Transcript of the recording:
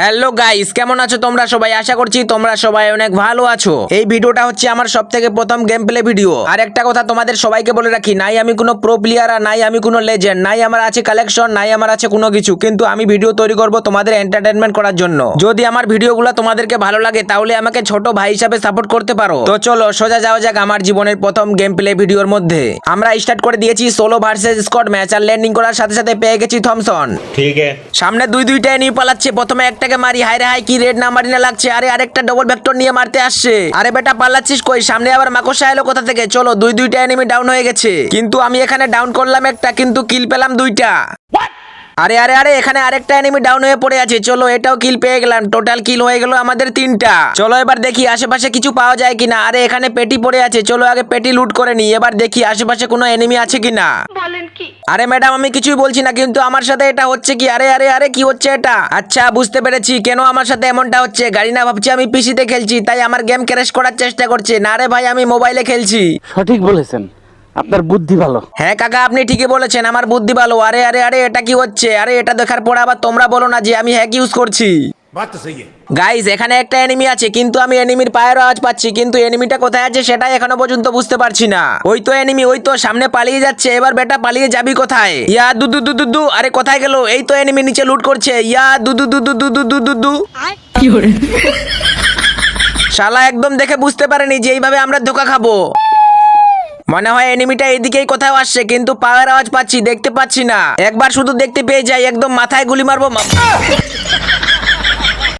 Hello guys কেমন আছো তোমরা সবাই? আশা করছি তোমরা সবাই অনেক ভালো আছো। এই ভিডিওটা হচ্ছে আমার সব থেকে প্রথম গেম প্লে ভিডিও আর একটা কথা তোমাদের সবাইকে বলে রাখি নাই আমি কোনো প্রো প্লেয়ার আর নাই আমি কোনো লেজেন্ড নাই আমার আছে কালেকশন নাই আমার আছে কোনো কিছু কিন্তু আমি ভিডিও তৈরি করব তোমাদের এন্টারটেনমেন্ট করার জন্য। যদি আমার ভিডিওগুলো তোমাদেরকে ভালো লাগে তাহলে আমাকে ছোট ভাই হিসাবে সাপোর্ট করতে পারো। তো চলো সোজা যাওয়া যাক আমার জীবনের প্রথম গেম প্লে ভিডিওর মধ্যে। আমরা স্টার্ট করে দিয়েছি সোলো ভার্সেস স্কট ম্যাচ আর ল্যান্ডিং করার সাথে সাথে পেয়ে গেছি থমসন ঠিক সামনে দুই দুইটা নিয়ে পালাচ্ছে প্রথমে একটা একটাকে মারি হাই রে হাই কি রেড না মারি না লাগছে। আরে, আরেকটা ডবল ভেক্টর নিয়ে মারতে আসছে। আরে বেটা পাল্লাচ্ছিস কই? সামনে আবার মাকড়সা এলো কোথা থেকে? চলো, দুই দুইটা এনিমি ডাউন হয়ে গেছে। কিন্তু আমি এখানে ডাউন করলাম একটা, কিন্তু কিল পেলাম দুইটা। আরে আরে আরে এখানে আরেকটা এনিমি ডাউন হয়ে পড়ে আছে। চলো এটাও কিল পেয়ে গেলাম। টোটাল কিল হয়ে গেল আমাদের তিনটা। চলো এবার দেখি আশেপাশে কিছু পাওয়া যায় কিনা। আরে এখানে পেটি পড়ে আছে। চলো আগে পেটি লুট করে নি এবার দেখি আশেপাশে কোনো এনিমি আছে কিনা। বলেন কি? আরে ম্যাডাম আমি কিছুই বলছি না কিন্তু আমার সাথে এটা হচ্ছে কি? আরে আরে আরে কি হচ্ছে এটা? আচ্ছা বুঝতে পেরেছি। কেন আমার সাথে এমনটা হচ্ছে? গাড়ি না ভাবছি আমি পিসিতে খেলছি তাই আমার গেম ক্র্যাশ করার চেষ্টা করছে। না রে ভাই আমি মোবাইলে খেলছি। সঠিক বলেছেন। আপনার বুদ্ধি ভালো হ্যাঁ কাকা আপনি ঠিকই বলেছেন আমার বুদ্ধি ভালো আরে আরে আরে এটা কি হচ্ছে আরে এটা দেখার পর আবার তোমরা বলো না যে আমি হ্যাক ইউজ করছি গাইজ এখানে একটা এনিমি আছে কিন্তু আমি এনিমির পায়ের আওয়াজ পাচ্ছি কিন্তু এনিমিটা কোথায় আছে সেটাই এখনও পর্যন্ত বুঝতে পারছি না ওই তো এনিমি ওই তো সামনে পালিয়ে যাচ্ছে এবার বেটা পালিয়ে যাবি কোথায় ইয়া দু দু দু দু আরে কোথায় গেল এই তো এনিমি নিচে লুট করছে ইয়া দু দু দু দু দু দু দু দু শালা একদম দেখে বুঝতে পারেনি যে এইভাবে আমরা ধোকা খাব মনে হয় এনিমিটা এদিকেই কোথাও আসছে, কিন্তু পাওয়ার আওয়াজ পাচ্ছি, দেখতে পাচ্ছি না। একবার শুধু দেখতে পেয়ে যাই, একদম মাথায় গুলি মারবো